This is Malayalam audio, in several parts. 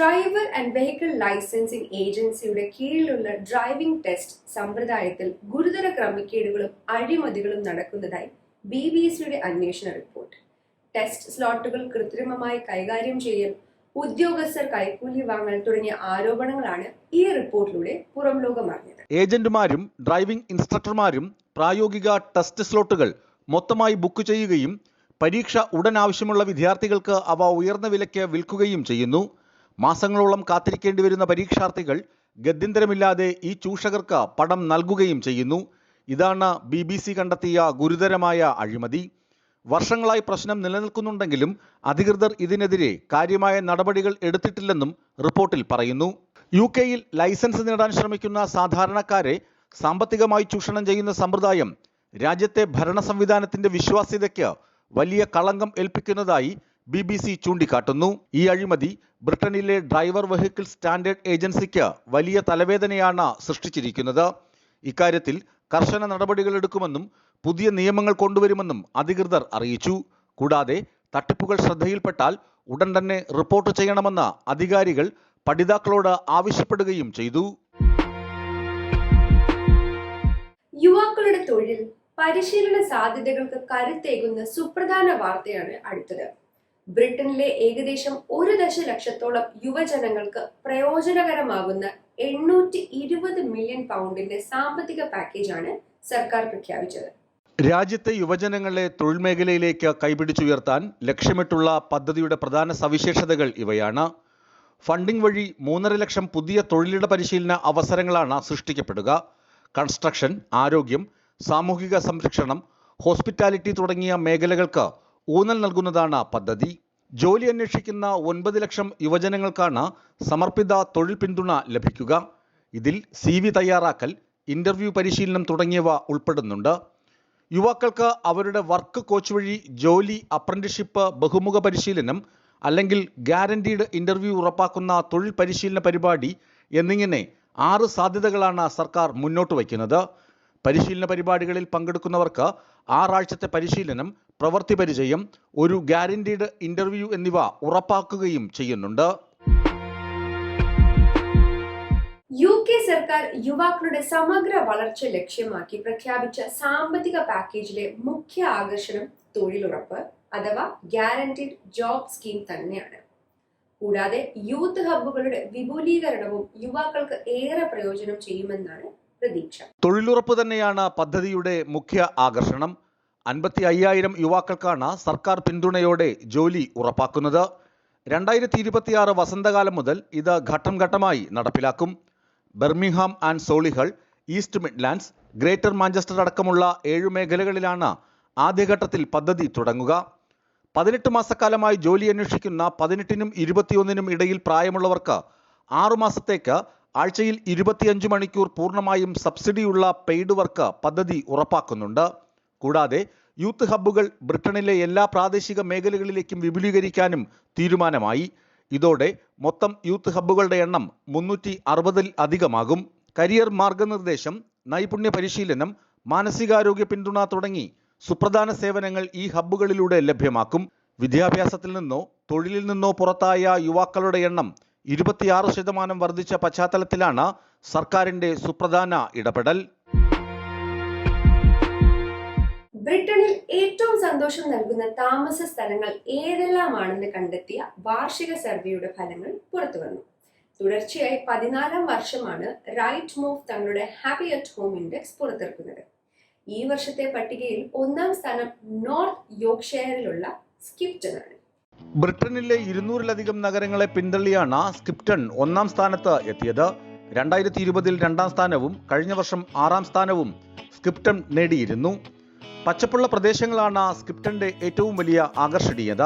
ഡ്രൈവർ ആൻഡ് വെഹിക്കിൾ ലൈസൻസിംഗ് ഏജൻസിയുടെ കീഴിലുള്ള ഡ്രൈവിംഗ് ടെസ്റ്റ് സമ്പ്രദായത്തിൽ ഗുരുതര ക്രമക്കേടുകളും അഴിമതികളും നടക്കുന്നതായി ബി ബി സിയുടെ അന്വേഷണ റിപ്പോർട്ട് ടെസ്റ്റ് സ്ലോട്ടുകൾ കൃത്രിമമായി കൈകാര്യം ചെയ്യൽ ഉദ്യോഗസ്ഥർ കൈക്കൂലി വാങ്ങൽ തുടങ്ങിയ ആരോപണങ്ങളാണ് ഈ റിപ്പോർട്ടിലൂടെ പുറം ലോകം ഏജന്റുമാരും ഡ്രൈവിംഗ് ഇൻസ്ട്രക്ടർമാരും പ്രായോഗിക ടെസ്റ്റ് സ്ലോട്ടുകൾ മൊത്തമായി ബുക്ക് ചെയ്യുകയും പരീക്ഷ ഉടൻ ആവശ്യമുള്ള വിദ്യാർത്ഥികൾക്ക് അവ ഉയർന്ന വിലയ്ക്ക് വിൽക്കുകയും ചെയ്യുന്നു. മാസങ്ങളോളം കാത്തിരിക്കേണ്ടി വരുന്ന പരീക്ഷാർത്ഥികൾ ഗത്യന്തരമില്ലാതെ ഈ ചൂഷകർക്ക് പണം നൽകുകയും ചെയ്യുന്നു. ഇതാണ് ബി ബി സി കണ്ടെത്തിയ ഗുരുതരമായ അഴിമതി. വർഷങ്ങളായി പ്രശ്നം നിലനിൽക്കുന്നുണ്ടെങ്കിലും അധികൃതർ ഇതിനെതിരെ കാര്യമായ നടപടികൾ എടുത്തിട്ടില്ലെന്നും റിപ്പോർട്ടിൽ പറയുന്നു. യു കെയിൽ ലൈസൻസ് നേടാൻ ശ്രമിക്കുന്ന സാധാരണക്കാരെ സാമ്പത്തികമായി ചൂഷണം ചെയ്യുന്ന സമ്പ്രദായം രാജ്യത്തെ ഭരണ സംവിധാനത്തിന്റെ വിശ്വാസ്യതയ്ക്ക് വലിയ കളങ്കം ഏൽപ്പിക്കുന്നതായി ബി ബി സി ചൂണ്ടിക്കാട്ടുന്നു. ഈ അഴിമതി ബ്രിട്ടനിലെ ഡ്രൈവർ വെഹിക്കിൾ സ്റ്റാൻഡേർഡ് ഏജൻസിക്ക് വലിയ തലവേദനയാണ് സൃഷ്ടിച്ചിരിക്കുന്നത്. ഇക്കാര്യത്തിൽ കർശന നടപടികളെടുക്കുമെന്നും പുതിയ നിയമങ്ങൾ കൊണ്ടുവരുമെന്നും അധികൃതർ അറിയിച്ചു. കൂടാതെ തട്ടിപ്പുകൾ ശ്രദ്ധയിൽപ്പെട്ടാൽ ഉടൻ തന്നെ റിപ്പോർട്ട് ചെയ്യണമെന്ന് അധികാരികൾ പഠിതാക്കളോട് ആവശ്യപ്പെടുകയും ചെയ്തു. യുവാക്കളുടെ തൊഴിൽ പരിശീലന സാധ്യതകൾക്ക് കരുത്തേകുന്ന സുപ്രധാന വാർത്തയാണ് അടുത്തത്. ബ്രിട്ടനിലെ ഏകദേശം ഒരു ദശലക്ഷത്തോളം യുവജനങ്ങൾക്ക് പ്രയോജനകരമാകുന്ന എണ്ണൂറ്റി ഇരുപത് മില്യൺ പൗണ്ടിന്റെ സാമ്പത്തിക പാക്കേജാണ് സർക്കാർ പ്രഖ്യാപിച്ചത്. രാജ്യത്തെ യുവജനങ്ങളെ തൊഴിൽ മേഖലയിലേക്ക് കൈപിടിച്ചുയർത്താൻ ലക്ഷ്യമിട്ടുള്ള പദ്ധതിയുടെ പ്രധാന സവിശേഷതകൾ ഇവയാണ്. ഫണ്ടിംഗ് വഴി മൂന്നര ലക്ഷം പുതിയ തൊഴിലിട പരിശീലന അവസരങ്ങളാണ് സൃഷ്ടിക്കപ്പെടുക. കൺസ്ട്രക്ഷൻ ആരോഗ്യം സാമൂഹിക സംരക്ഷണം ഹോസ്പിറ്റാലിറ്റി തുടങ്ങിയ മേഖലകൾക്ക് ഊന്നൽ നൽകുന്നതാണ് പദ്ധതി. ജോലി അന്വേഷിക്കുന്ന ഒൻപത് ലക്ഷം യുവജനങ്ങൾക്കാണ് സമർപ്പിത തൊഴിൽ പിന്തുണ ലഭിക്കുക. ഇതിൽ സി വി തയ്യാറാക്കൽ ഇന്റർവ്യൂ പരിശീലനം തുടങ്ങിയവ ഉൾപ്പെടുന്നുണ്ട്. യുവാക്കൾക്ക് അവരുടെ വർക്ക് കോച്ച് വഴി ജോലി അപ്രന്റിഷിപ്പ് ബഹുമുഖ പരിശീലനം അല്ലെങ്കിൽ ഗ്യാരണ്ടീഡ് ഇന്റർവ്യൂ ഉറപ്പാക്കുന്ന തൊഴിൽ പരിശീലന പരിപാടി എന്നിങ്ങനെ ആറ് സാധ്യതകളാണ് സർക്കാർ മുന്നോട്ട് വയ്ക്കുന്നത്. പരിശീലന പരിപാടികളിൽ പങ്കെടുക്കുന്നവർക്ക് ആറാഴ്ചത്തെ പരിശീലനം പ്രവൃത്തി പരിചയം ഒരു ഗ്യാരണ്ടീഡ് ഇന്റർവ്യൂ എന്നിവ ഉറപ്പാക്കുകയും ചെയ്യുന്നുണ്ട്. യു കെ സർക്കാർ യുവാക്കളുടെ സമഗ്ര വളർച്ച ലക്ഷ്യമാക്കി പ്രഖ്യാപിച്ച സാമ്പത്തിക പാക്കേജിലെ മുഖ്യ ആകർഷണം തൊഴിലുറപ്പ് അഥവാ ഗ്യാരണ്ടീഡ് ജോബ് സ്കീം തന്നെയാണ്. കൂടാതെ യൂത്ത് ഹബ്ബുകളുടെ വിപുലീകരണവും യുവാക്കൾക്ക് ഏറെ പ്രയോജനം ചെയ്യുമെന്നാണ് പ്രതീക്ഷ. തൊഴിലുറപ്പ് തന്നെയാണ് പദ്ധതിയുടെ മുഖ്യ ആകർഷണം. അൻപത്തി അയ്യായിരം യുവാക്കൾക്കാണ് സർക്കാർ പിന്തുണയോടെ ജോലി ഉറപ്പാക്കുന്നത്. രണ്ടായിരത്തി ഇരുപത്തിയാറ് വസന്തകാലം മുതൽ ഇത് ഘട്ടം ഘട്ടമായി നടപ്പിലാക്കും. Birmingham and Solihull East Midlands Greater Manchester അടക്കമുള്ള ഏഴു മേഖലകളിലാണ് ആദ്യഘട്ടത്തിൽ പദ്ധതി തുടങ്ങുക. പതിനെട്ട് മാസക്കാലമായി ജോലി അന്വേഷിക്കുന്ന പതിനെട്ടിനും ഇരുപത്തിയൊന്നിനും ഇടയിൽ പ്രായമുള്ളവർക്ക് ആറുമാസത്തേക്ക് ആഴ്ചയിൽ ഇരുപത്തിയഞ്ച് മണിക്കൂർ പൂർണമായും സബ്സിഡിയുള്ള പെയ്ഡ് വർക്ക് പദ്ധതി ഉറപ്പാക്കുന്നുണ്ട്. കൂടാതെ യൂത്ത് ഹബ്ബുകൾ ബ്രിട്ടനിലെ എല്ലാ പ്രാദേശിക മേഖലകളിലേക്കും വിപുലീകരിക്കാനും തീരുമാനമായി. ഇതോടെ മൊത്തം യൂത്ത് ഹബ്ബുകളുടെ എണ്ണം മുന്നൂറ്റി അറുപതിൽ അധികമാകും. കരിയർ മാർഗനിർദ്ദേശം നൈപുണ്യ പരിശീലനം മാനസികാരോഗ്യ പിന്തുണ തുടങ്ങി സുപ്രധാന സേവനങ്ങൾ ഈ ഹബ്ബുകളിലൂടെ ലഭ്യമാക്കും. വിദ്യാഭ്യാസത്തിൽ നിന്നോ തൊഴിലിൽ നിന്നോ പുറത്തായ യുവാക്കളുടെ എണ്ണം ഇരുപത്തിയാറ് ശതമാനം വർദ്ധിച്ച പശ്ചാത്തലത്തിലാണ് സർക്കാരിന്റെ സുപ്രധാന ഇടപെടൽ. ബ്രിട്ടനിൽ ഏറ്റവും സന്തോഷം നൽകുന്ന താമസ സ്ഥലങ്ങൾ ഏതെല്ലാമാണെന്ന് കണ്ടെത്തിയ വാർഷിക സർവേയുടെ ഫലങ്ങൾ പുറത്തു വന്നു തുടർച്ചയായി പതിനാലാം വർഷമാണ് റൈറ്റ് മൂവ് തങ്ങളുടെ ഹാപ്പി അറ്റ് ഹോം ഇൻഡെക്സ് പുറത്തിറക്കുന്നത്. ഈ വർഷത്തെ പട്ടികയിൽ ഒന്നാം സ്ഥാനം നോർത്ത് യോർക്ക്ഷയറിലുള്ള സ്കിപ്റ്റൺ ആണ്. ബ്രിട്ടനിലെ ഇരുന്നൂറിലധികം നഗരങ്ങളെ പിന്തള്ളിയാണ് സ്കിപ്റ്റൺ ഒന്നാം സ്ഥാനത്ത് എത്തിയത്. രണ്ടായിരത്തി ഇരുപതിൽ രണ്ടാം സ്ഥാനവും കഴിഞ്ഞ വർഷം ആറാം സ്ഥാനവും സ്കിപ്റ്റൺ നേടിയിരുന്നു. പച്ചപ്പുള്ള പ്രദേശങ്ങളാണ് സ്കിപ്റ്റന്റെ ഏറ്റവും വലിയ ആകർഷണീയത.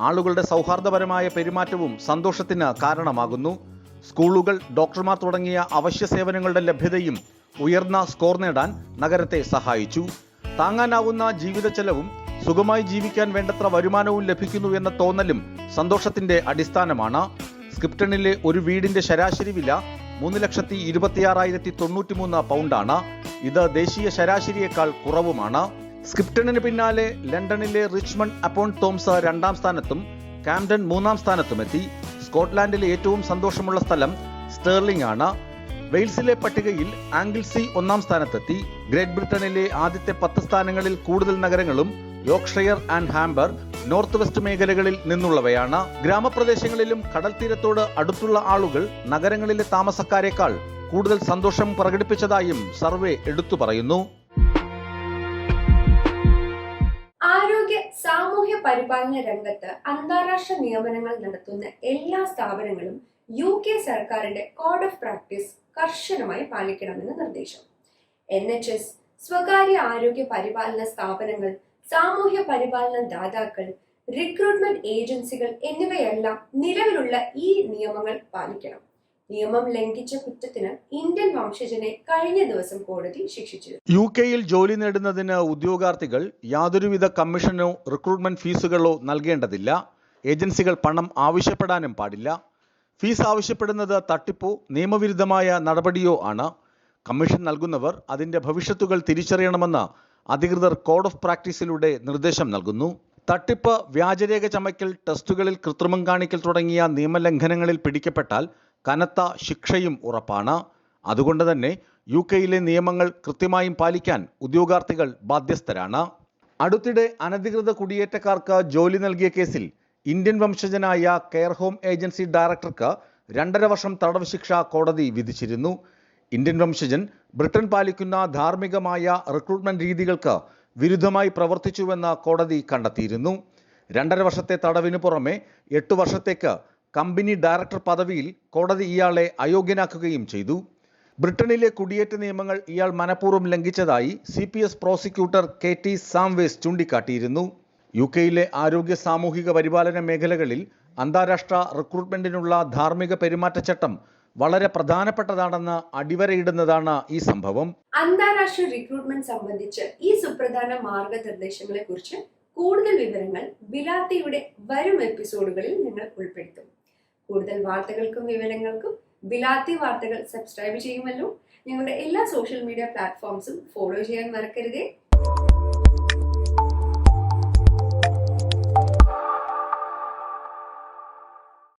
ആളുകളുടെ സൗഹാർദ്ദപരമായ പെരുമാറ്റവും സന്തോഷത്തിന് കാരണമാകുന്നു. സ്കൂളുകൾ ഡോക്ടർമാർ തുടങ്ങിയ അവശ്യ സേവനങ്ങളുടെ ലഭ്യതയും ഉയർന്ന സ്കോർ നേടാൻ നഗരത്തെ സഹായിച്ചു. താങ്ങാനാവുന്ന ജീവിത ചെലവും സുഖമായി ജീവിക്കാൻ വേണ്ടത്ര വരുമാനവും ലഭിക്കുന്നു എന്ന തോന്നലും സന്തോഷത്തിന്റെ അടിസ്ഥാനമാണ്. സ്ക്രിപ്റ്റണിലെ ഒരു വീടിന്റെ ശരാശരി വില മൂന്ന് ലക്ഷത്തി ഇരുപത്തിയാറായിരത്തി തൊണ്ണൂറ്റി മൂന്ന് പൗണ്ടാണ്. ഇത് ദേശീയ ശരാശരിയേക്കാൾ കുറവുമാണ്. സ്ക്രിപ്റ്റണിന് പിന്നാലെ ലണ്ടനിലെ റിച്ച്മണ്ട് അപ്പോൺ തോംസ് രണ്ടാം സ്ഥാനത്തും കാംഡൻ മൂന്നാം സ്ഥാനത്തുമെത്തി സ്കോട്ട്ലാൻഡിലെ ഏറ്റവും സന്തോഷമുള്ള സ്ഥലം സ്റ്റേർലിംഗ് ആണ്. വെയിൽസിലെ പട്ടികയിൽ ആംഗിൾസി ഒന്നാം സ്ഥാനത്തെത്തി. ഗ്രേറ്റ് ബ്രിട്ടനിലെ ആദ്യത്തെ പത്ത് സ്ഥാനങ്ങളിൽ കൂടുതൽ നഗരങ്ങളും Yorkshire and Humber North West മേഖലകളിൽ നിന്നുള്ളവയാണ്. ഗ്രാമപ്രദേശങ്ങളിലും കടൽ തീരത്തോട് അടുത്തുള്ള ആളുകൾ നഗരങ്ങളിലെ താമസക്കാരെക്കാൾ കൂടുതൽ സന്തോഷം പ്രകടിപ്പിച്ചതായും സർവേ എടുത്തു പറയുന്നു. ആരോഗ്യ സാമൂഹ്യ പരിപാലന രംഗത്ത് അന്താരാഷ്ട്ര നിയമനങ്ങൾ നടത്തുന്ന എല്ലാ സ്ഥാപനങ്ങളും യു കെ സർക്കാരിന്റെ കോഡ് ഓഫ് പ്രാക്ടീസ് കർശനമായി പാലിക്കണമെന്ന് നിർദ്ദേശം. എൻ എച്ച് എസ് സ്വകാര്യ ആരോഗ്യ പരിപാലന സ്ഥാപനങ്ങൾ സാമൂഹ്യ പരിപാലന ദാതാക്കൾ റിക്രൂട്ട്മെന്റ് ഏജൻസികൾ എന്നിവയെല്ലാം നിലവിലുള്ള ഈ നിയമങ്ങൾ പാലിക്കണം. നിയമം ലംഘിച്ച കുറ്റത്തിന് ഇന്ത്യൻ വംശജനെ കഴിഞ്ഞ ദിവസം കോടതി ശിക്ഷിച്ചു. യു കെയിൽ ജോലി നേടുന്നതിന് ഉദ്യോഗാർത്ഥികൾ യാതൊരുവിധ കമ്മീഷനോ റിക്രൂട്ട്മെന്റ് ഫീസുകളോ നൽകേണ്ടതില്ല. ഏജൻസികൾ പണം ആവശ്യപ്പെടാനും പാടില്ല. ഫീസ് ആവശ്യപ്പെടുന്നത് തട്ടിപ്പോ നിയമവിരുദ്ധമായ നടപടിയോ ആണ്. കമ്മീഷൻ നൽകുന്നവർ അതിന്റെ ഭവിഷ്യത്തുകൾ തിരിച്ചറിയണമെന്ന് അധികൃതർ കോഡ് ഓഫ് പ്രാക്ടീസിലൂടെ നിർദ്ദേശം നൽകുന്നു. തട്ടിപ്പ് വ്യാജരേഖ ചമയ്ക്കൽ ടെസ്റ്റുകളിൽ കൃത്രിമം കാണിക്കൽ തുടങ്ങിയ നിയമലംഘനങ്ങളിൽ പിടിക്കപ്പെട്ടാൽ കനത്ത ശിക്ഷയും ഉറപ്പാണ്. അതുകൊണ്ട് തന്നെ യു കെയിലെ നിയമങ്ങൾ കൃത്യമായും പാലിക്കാൻ ഉദ്യോഗാർത്ഥികൾ ബാധ്യസ്ഥരാണ്. അടുത്തിടെ അനധികൃത കുടിയേറ്റക്കാർക്ക് ജോലി നൽകിയ കേസിൽ ഇന്ത്യൻ വംശജനായ കെയർ ഹോം ഏജൻസി ഡയറക്ടർക്ക് രണ്ടര വർഷം തടവ് ശിക്ഷ കോടതി വിധിച്ചിരുന്നു. ഇന്ത്യൻ വംശജൻ ബ്രിട്ടൻ പാലിക്കുന്ന ധാർമ്മികമായ റിക്രൂട്ട്മെന്റ് രീതികൾക്ക് വിരുദ്ധമായി പ്രവർത്തിച്ചുവെന്ന് കോടതി കണ്ടെത്തിയിരുന്നു. രണ്ടര വർഷത്തെ തടവിന് പുറമെ എട്ടു വർഷത്തേക്ക് കമ്പനി ഡയറക്ടർ പദവിയിൽ കോടതി ഇയാളെ അയോഗ്യനാക്കുകയും ചെയ്തു. ബ്രിട്ടനിലെ കുടിയേറ്റ നിയമങ്ങൾ ഇയാൾ മനഃപൂർവം ലംഘിച്ചതായി C P S prosecutor K T Samways ചൂണ്ടിക്കാട്ടിയിരുന്നു. U കെയിലെ ആരോഗ്യ സാമൂഹിക പരിപാലന മേഖലകളിൽ അന്താരാഷ്ട്ര റിക്രൂട്ട്മെന്റിനുള്ള ധാർമ്മിക പെരുമാറ്റച്ചട്ടം വളരെ പ്രധാനപ്പെട്ടതാണെന്ന് അടിവരയിടുന്നതാണ് ഈ സംഭവം. അന്താരാഷ്ട്ര റിക്രൂട്ട്മെന്റ് സംബന്ധിച്ച് ഈ സുപ്രധാന മാർഗനിർദ്ദേശങ്ങളെ കുറിച്ച് കൂടുതൽ വിവരങ്ങൾ ബിലാത്തിയുടെ വരും എപ്പിസോഡുകളിൽ ഞങ്ങൾ ഉൾപ്പെടുത്തും. കൂടുതൽ വാർത്തകൾക്കും വിവരങ്ങൾക്കും ബിലാത്തി വാർത്തകൾ സബ്സ്ക്രൈബ് ചെയ്യുമല്ലോ. ഞങ്ങളുടെ എല്ലാ സോഷ്യൽ മീഡിയ പ്ലാറ്റ്ഫോംസും ഫോളോ ചെയ്യാൻ മറക്കരുതേ.